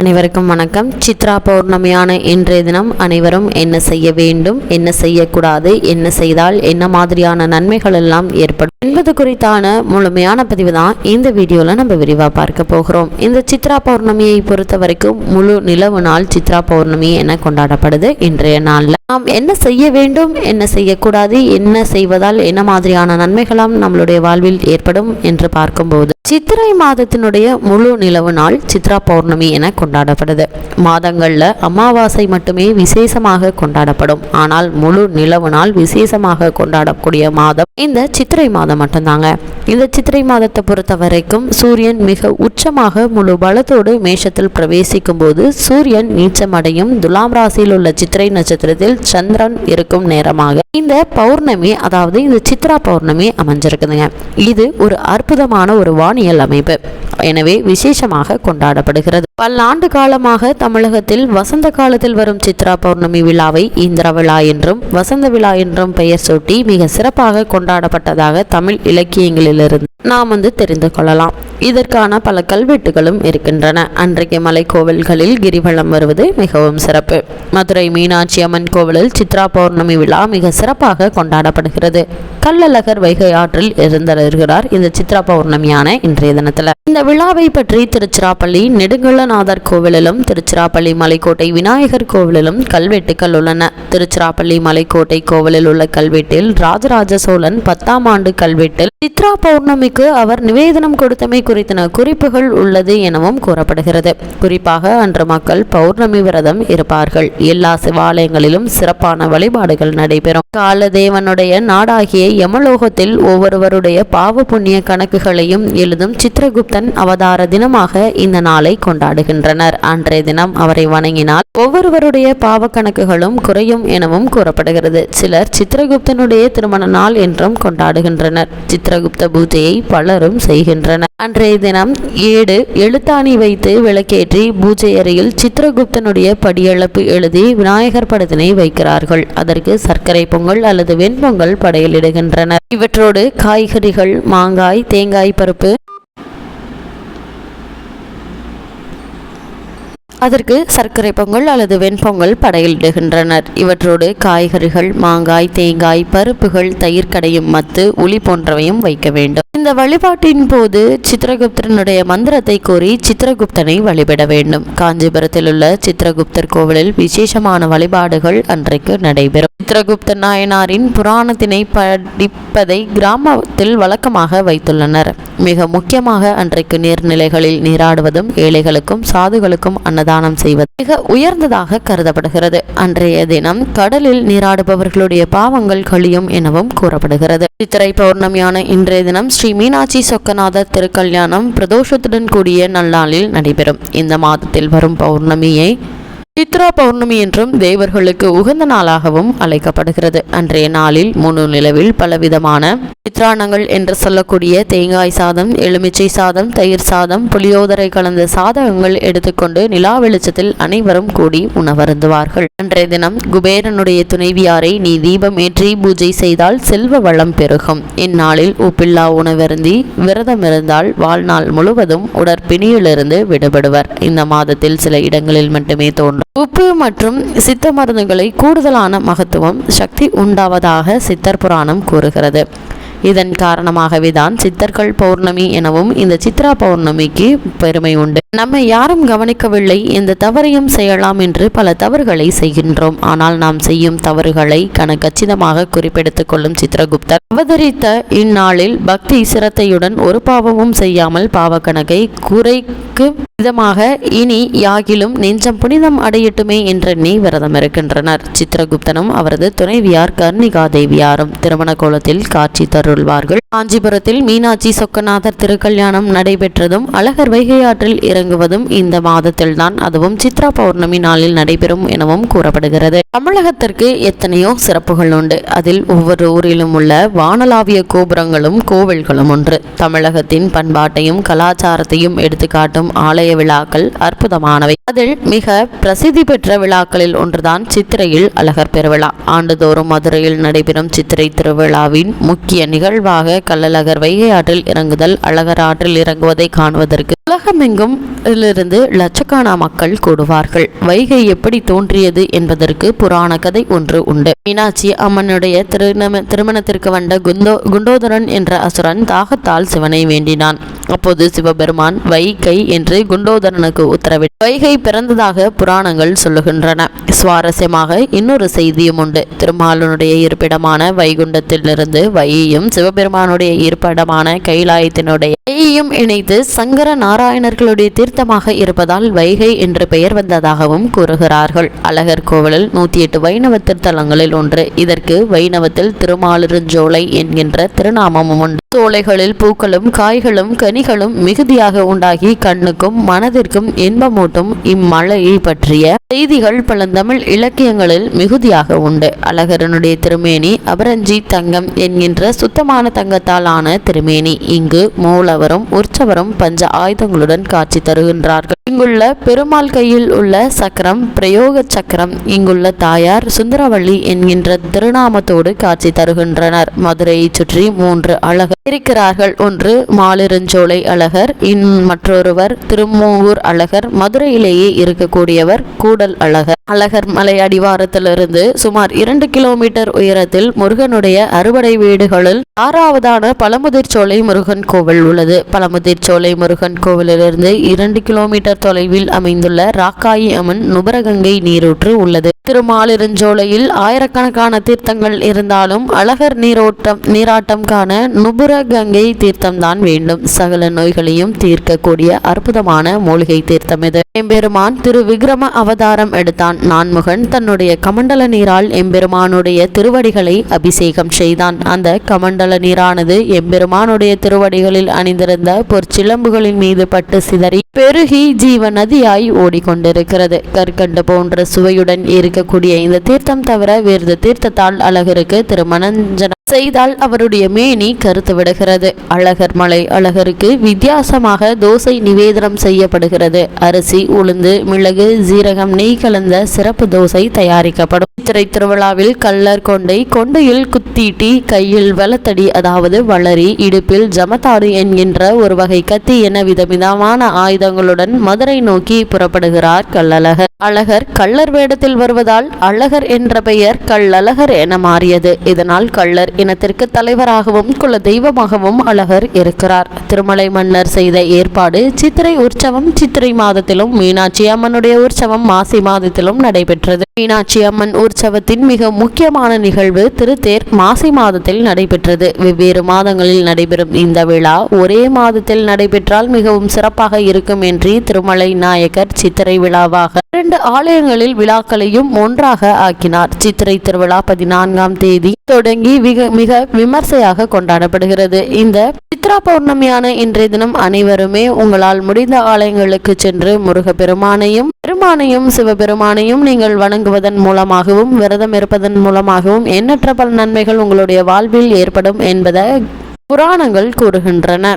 அனைவருக்கும் வணக்கம். சித்ரா பௌர்ணமியான இன்றைய தினம் அனைவரும் என்ன செய்ய வேண்டும் என்ன செய்யக்கூடாது என்ன செய்தால் என்ன மாதிரியான நன்மைகள் எல்லாம் ஏற்படும் என்பது குறித்தான முழுமையான பதிவு தான் இந்த வீடியோவில் நம்ம விரிவாக பார்க்க போகிறோம். இந்த சித்ரா பௌர்ணமியை பொறுத்த வரைக்கும் முழு நிலவு நாள் சித்ரா பௌர்ணமி என கொண்டாடப்படுது இன்றைய நாளில். நாம் என்ன செய்ய வேண்டும் என்ன செய்யக்கூடாது என்ன செய்வதால் என்ன மாதிரியான நன்மைகளாம் நம்மளுடைய வாழ்வில் ஏற்படும் என்று பார்க்கும்போது சித்திரை மாதத்தினுடைய முழு நிலவு நாள் சித்ரா பௌர்ணமி என கொண்டாடப்படுது. மாதங்களில் அமாவாசை மட்டுமே விசேஷமாக கொண்டாடப்படும். ஆனால் முழு நிலவு நாள் விசேஷமாக கொண்டாடக்கூடிய மாதம் இந்த சித்திரை மாதம் மட்டும்தாங்க. இந்த சித்திரை மாதத்தை பொறுத்த வரைக்கும் சூரியன் மிக உச்சமாக முழு பலத்தோடு மேஷத்தில் பிரவேசிக்கும் போது சூரியன் நீச்சமடையும். துலாம் ராசியில் உள்ள சித்திரை நட்சத்திரத்தில் சந்திரன் இருக்கும் நேரமாக இந்த பௌர்ணமி அதாவது இந்த சித்ரா பௌர்ணமி அமைஞ்சிருக்குதுங்க. இது ஒரு அற்புதமான ஒரு வானியல் அமைப்பு. எனவே விசேஷமாக கொண்டாடப்படுகிறது. பல்லாண்டு காலமாக தமிழகத்தில் வசந்த காலத்தில் வரும் சித்ரா பௌர்ணமி விழாவை இந்திர விழா என்றும் வசந்த விழா என்றும் பெயர் சூட்டி மிக சிறப்பாக கொண்டாடப்பட்டதாக தமிழ் இலக்கியங்களிலிருந்து நாம் வந்து தெரிந்து கொள்ளலாம். இதற்கான பல கல்வெட்டுகளும் இருக்கின்றன. அன்றைக்கு மலை கோவில்களில் கிரிவலம் வருவது மிகவும் சிறப்பு. மதுரை மீனாட்சி அம்மன் கோவிலில் சித்ரா பௌர்ணமி விழா மிக சிறப்பாக கொண்டாடப்படுகிறது. கள்ளழகர் வைகை ஆற்றில் இருந்தருகிறார் இந்த சித்ரா பௌர்ணமியான இன்றைய தினத்தில். இந்த விழாவை பற்றி திருச்சிராப்பள்ளி நெடுங்குளநாதர் கோவிலிலும் திருச்சிராப்பள்ளி மலைக்கோட்டை விநாயகர் கோவிலிலும் கல்வெட்டுக்கள் உள்ளன. திருச்சிராப்பள்ளி மலைக்கோட்டை கோவிலில் உள்ள கல்வெட்டில் ராஜராஜ சோழன் பத்தாம் ஆண்டு கல்வெட்டில் சித்ரா பௌர்ணமிக்கு அவர் நிவேதனம் கொடுத்தமை குறித்தன குறிப்புகள் உள்ளது எனவும் கூறப்படுகிறது. குறிப்பாக அன்று மக்கள் பௌர்ணமி விரதம் இருப்பார்கள். எல்லா சிவாலயங்களிலும் சிறப்பான வழிபாடுகள் நடைபெறும். காலதேவனுடைய நாடாகிய யமலோகத்தில் ஒவ்வொருவருடைய பாவ புண்ணிய கணக்குகளையும் எழுதும் சித்திரகுப்தன் அவதார தினமாக இந்த நாளை கொண்டாடுகின்றனர். அன்றைய தினம் அவரை வணங்கினால் ஒவ்வொருவருடைய பாவ கணக்குகளும் குறையும் எனவும் கூறப்படுகிறது. சிலர் சித்திரகுப்தனுடைய திருமண நாள் என்றும் கொண்டாடுகின்றனர். சித்திரகுப்த பூஜையை பலரும் செய்கின்றனர். அன்றைய தினம் ஏடு எழுத்தாணி வைத்து விளக்கேற்றி பூஜை அறையில் சித்திரகுப்தனுடைய படியளப்பு எழுதி விநாயகர் படத்தினை வைக்கிறார்கள். அதற்கு சர்க்கரை பொங்கல் அல்லது வெண்பொங்கல் படையலிடுகின்றனர். இவற்றோடு காய்கறிகள் மாங்காய் தேங்காய் பருப்பு அதற்கு சர்க்கரை பொங்கல் அல்லது வெண்பொங்கல் படையலிடுகின்றனர் இவற்றோடு காய்கறிகள் மாங்காய் தேங்காய் பருப்புகள் தயிர் கடையும் மத்து உளி போன்றவையும் வைக்க வேண்டும். இந்த வழிபாட்டின் போது சித்திரகுப்தனுடைய மந்திரத்தை கூறி சித்திரகுப்தனை வழிபட வேண்டும். காஞ்சிபுரத்தில் உள்ள சித்திரகுப்தர் கோவிலில் விசேஷமான வழிபாடுகள் அன்றைக்கு நடைபெறும். சித்திரகுப்த நாயனாரின் புராணத்தினை படிப்பதை கிராமத்தில் வழக்கமாக வைத்துள்ளனர். மிக முக்கியமாக அன்றைக்கு நீர்நிலைகளில் நீராடுவதும் ஏழைகளுக்கும் சாதுகளுக்கும் அன்னதானம் செய்வது மிக உயர்ந்ததாக கருதப்படுகிறது. அன்றைய தினம் கடலில் நீராடுபவர்களுடைய பாவங்கள் கழியும் எனவும் கூறப்படுகிறது. சித்திரை பௌர்ணமியான இன்றைய தினம் ஸ்ரீ மீனாட்சி சொக்கநாதர் திருக்கல்யாணம் பிரதோஷத்துடன் கூடிய நல்லாளில் நடைபெறும். இந்த மாதத்தில் வரும் பௌர்ணமியை சித்ரா பௌர்ணமி என்றும் தேவர்களுக்கு உகந்த நாளாகவும் அழைக்கப்படுகிறது. அன்றைய நாளில் முழு நிலவில் பலவிதமான சித்ரானங்கள் என்று சொல்லக்கூடிய தேங்காய் சாதம் எலுமிச்சை சாதம் தயிர் சாதம் புளியோதரை கலந்த சாதகங்கள் எடுத்துக்கொண்டு நிலா வெளிச்சத்தில் அனைவரும் கூடி உணவருந்துவார்கள். அன்றைய தினம் குபேரனுடைய துணைவியாரை நீ தீபம் ஏற்றி பூஜை செய்தால் செல்வ வளம் பெருகும். இந்நாளில் உப்பில்லா உணவருந்தி விரதம் இருந்தால் வாழ்நாள் முழுவதும் உடற்பிணியிலிருந்து விடுபடுவர். இந்த மாதத்தில் சில இடங்களில் மட்டுமே தோன்றும். உப்பு மற்றும் சித்த மருந்துகளை கூடுதலான மகத்துவம் சக்தி உண்டாவதாக சித்தர் புராணம் கூறுகிறது. இதன் காரணமாகவே தான் சித்தர்கள் பௌர்ணமி எனவும் இந்த சித்ரா பௌர்ணமிக்கு பெருமை உண்டு. நம்மை யாரும் கவனிக்கவில்லை எந்த தவறையும் செய்யலாம் என்று பல தவறுகளை செய்கின்றோம். ஆனால் நாம் செய்யும் தவறுகளை கன கச்சிதமாக குறிப்பெடுத்துக் கொள்ளும் சித்திரகுப்தர் அவதரித்த இந்நாளில் பக்தி சிரத்தையுடன் ஒரு பாவமும் செய்யாமல் பாவக்கணக்கை குறைக்கு விதமாக இனி யாகிலும் நெஞ்சம் புனிதம் அடையட்டுமே என்ற நீ விரதம் இருக்கின்றனர். சித்திரகுப்தனும் அவரது துணைவியார் கர்ணிகா தேவியாரும் திருமண கோலத்தில் காட்சி தருள்வார்கள் காஞ்சிபுரத்தில் மீனாட்சி சொக்கநாதர் திருக்கல்யாணம் நடைபெற்றதும் அழகர் வைகை ஆற்றில் இறங்குவதும் இந்த மாதத்தில்தான். அதுவும் சித்ரா பௌர்ணமி நாளில் நடைபெறும் எனவும் கூறப்படுகிறது. தமிழகத்திற்கு எத்தனையோ சிறப்புகள் உண்டு. அதில் ஒவ்வொரு ஊரிலும் உள்ள வானலாவிய கோபுரங்களும் கோவில்களும் ஒன்று. தமிழகத்தின் பண்பாட்டையும் கலாச்சாரத்தையும் எடுத்துக்காட்டும் ஆலய விழாக்கள் அற்புதமானவை. அதில் மிக பிரசித்தி பெற்ற விழாக்களில் ஒன்றுதான் சித்திரையில் அழகர் பெருவிழா. ஆண்டுதோறும் மதுரையில் நடைபெறும் சித்திரை திருவிழாவின் முக்கிய நிகழ்வாக கள்ளழகர் வைகை ஆற்றில் இறங்குதல் அழகர் ஆற்றில் இறங்குவதை காணுவதற்கு உலகமெங்கும் இருந்து லட்சக்கான மக்கள் கூடுவார்கள். வைகை எப்படி தோன்றியது என்பதற்கு புராண கதை ஒன்று உண்டு. மீனாட்சி அம்மனுடைய திருநம திருமணத்திற்கு வந்த குந்தோ குண்டோதரன் என்ற அசுரன் தாகத்தால் சிவனை வேண்டினான். அப்போது சிவபெருமான் வைகை என்று குண்டோதரனுக்கு உத்தரவிட்டு வைகை பிறந்ததாக புராணங்கள் சொல்லுகின்றன. சுவாரஸ்யமாக இன்னொரு செய்தியும் உண்டு. திருமாலனுடைய இருப்பிடமான வைகுண்டத்திலிருந்து வையையும் சிவபெருமானுடைய இருப்பிடமான கைலாயத்தினுடைய கையையும் இணைத்து சங்கர நாராயணர்களுடைய தீர்த்தமாக இருப்பதால் வைகை என்று பெயர் வந்ததாகவும் கூறுகிறார்கள். அழகர் கோவிலில் நூத்தி எட்டு வைணவ திருத்தலங்களில் ஒன்று. இதற்கு வைணவத்தில் திருமாலிருஞ்சோலை என்கின்ற திருநாமமும் உண்டு. சோலைகளில் பூக்களும் காய்களும் கனிகளும் மிகுதியாக உண்டாகி கண்ணுக்கும் மனதிற்கும் இன்பமூட்டும் இம்மலையை பற்றிய செய்திகள் பழந்தமிழ் இலக்கியங்களில் மிகுதியாக உண்டு. அழகரனுடைய திருமேனி அபரஞ்சி தங்கம் என்கின்ற சுத்தமான தங்கத்தால் ஆன திருமேனி இங்கு மூலவரும் உற்சவரும் பஞ்ச ஆயுதங்களுடன் காட்சி தருகின்றார்கள். இங்குள்ள பெருமாள் கையில் உள்ள சக்கரம் பிரயோக சக்கரம். இங்குள்ள தாயார் சுந்தரவள்ளி என்கின்ற திருநாமத்தோடு காட்சி தருகின்றனர். மதுரையை சுற்றி மூன்று அழகர் இருக்கிறார்கள். ஒன்று மாலிருஞ்சோலை அழகர் இன் மற்றொருவர் திருமூவூர் அழகர். மதுரையிலேயே இருக்கக்கூடியவர் கூடல் அழகர். அழகர் மலை அடிவாரத்திலிருந்து சுமார் இரண்டு கிலோமீட்டர் உயரத்தில் முருகனுடைய அறுவடை வீடுகளில் ஆறாவதான பழமுதிர்ச்சோலை முருகன் கோவில் உள்ளது. பழமுதிர்ச்சோலை முருகன் கோவிலிலிருந்து இரண்டு கிலோமீட்டர் தொலைவில் அமைந்துள்ள ராக்காயி அம்மன் நுபரகங்கை நீரூற்று உள்ளது. திருமாலிருஞ்சோலையில் ஆயிரக்கணக்கான தீர்த்தங்கள் இருந்தாலும் அழகர் நீரோட்டம் நீராட்டம் காண நுபுரகங்கை தீர்த்தம்தான் வேண்டும். சகல நோய்களையும் தீர்க்கக்கூடிய அற்புதமான மூலிகை தீர்த்தம் இது. எம்பெருமான் திரு விக்ரம அவதாரம் எடுத்தான். நான்முகன் தன்னுடைய கமண்டல நீரால் எம்பெருமானுடைய திருவடிகளை அபிஷேகம் செய்தான். அந்த கமண்டல நீரானது எம்பெருமானுடைய திருவடிகளில் அணிந்திருந்த பொற்சிலம்புகளின் மீது பட்டு சிதறி பெருகி ஜீவ நதியாய் ஓடிக்கொண்டிருக்கிறது. கற்கண்டு போன்ற சுவையுடன் இருக்கக்கூடிய இந்த தீர்த்தம் தவிர வேறு தீர்த்தத்தால் அழகருக்கு திருமணஞ்சன செய்தால் அவருடைய மேனி கருத்து விடுகிறது. அழகர் மலை அழகருக்கு வித்தியாசமாக தோசை நிவேதனம் செய்யப்படுகிறது. அரிசி உளுந்து மிளகு ஜீரகம் நெய் கலந்த சிறப்பு தோசை தயாரிக்கப்படும். சித்திரை திருவிழாவில் கல்லர் கொண்டை கொண்டையில் குத்தீட்டி கையில் வலத்தடி அதாவது வளரி இடுப்பில் ஜமத்தாடு என்கின்ற ஒரு வகை கத்தி என விதவிதமான ஆயுதங்களுடன் மதுரை நோக்கி புறப்படுகிறார் கள்ளழகர். அழகர் கள்ளர் வேடத்தில் வருவதால் அழகர் என்ற பெயர் கள்ளழகர் என மாறியது. இதனால் கள்ளர் இனத்திற்கு தலைவராகவும் குல தெய்வமாகவும் அழகர் இருக்கிறார். திருமலை மன்னர் செய்த ஏற்பாடு சித்திரை உற்சவம் சித்திரை மாதத்திலும் மீனாட்சி அம்மனுடைய உற்சவம் மாசி மாதத்திலும் நடைபெற்றது. மீனாட்சி அம்மன் உற்சவத்தின் மிக முக்கியமான நிகழ்வு திருத்தேர் மாசி மாதத்தில் நடைபெற்றது. வெவ்வேறு மாதங்களில் நடைபெறும் இந்த விழா ஒரே மாதத்தில் நடைபெற்றால் மிகவும் சிறப்பாக இருக்கும் என்று திருமலை நாயக்கர் சித்திரை விழாவாக இரண்டு ஆலயங்களில் விழாக்களையும் ஒன்றாக ஆக்கினார். சித்திரை திருவிழா பதினான்காம் தேதி தொடங்கி மிக மிக விமர்சையாக கொண்டாடப்படுகிறது. இந்த சித்ரா பௌர்ணமியான இன்றைய தினம் அனைவருமே உங்களால் முடிந்த ஆலயங்களுக்கு சென்று முருகப்பெருமானையும் பெருமானையும் சிவபெருமானையும் நீங்கள் வணங்குவதன் மூலமாகவும் விரதம் இருப்பதன் மூலமாகவும் எண்ணற்ற பல நன்மைகள் உங்களுடைய வாழ்வில் ஏற்படும் என்பதை புராணங்கள் கூறுகின்றன.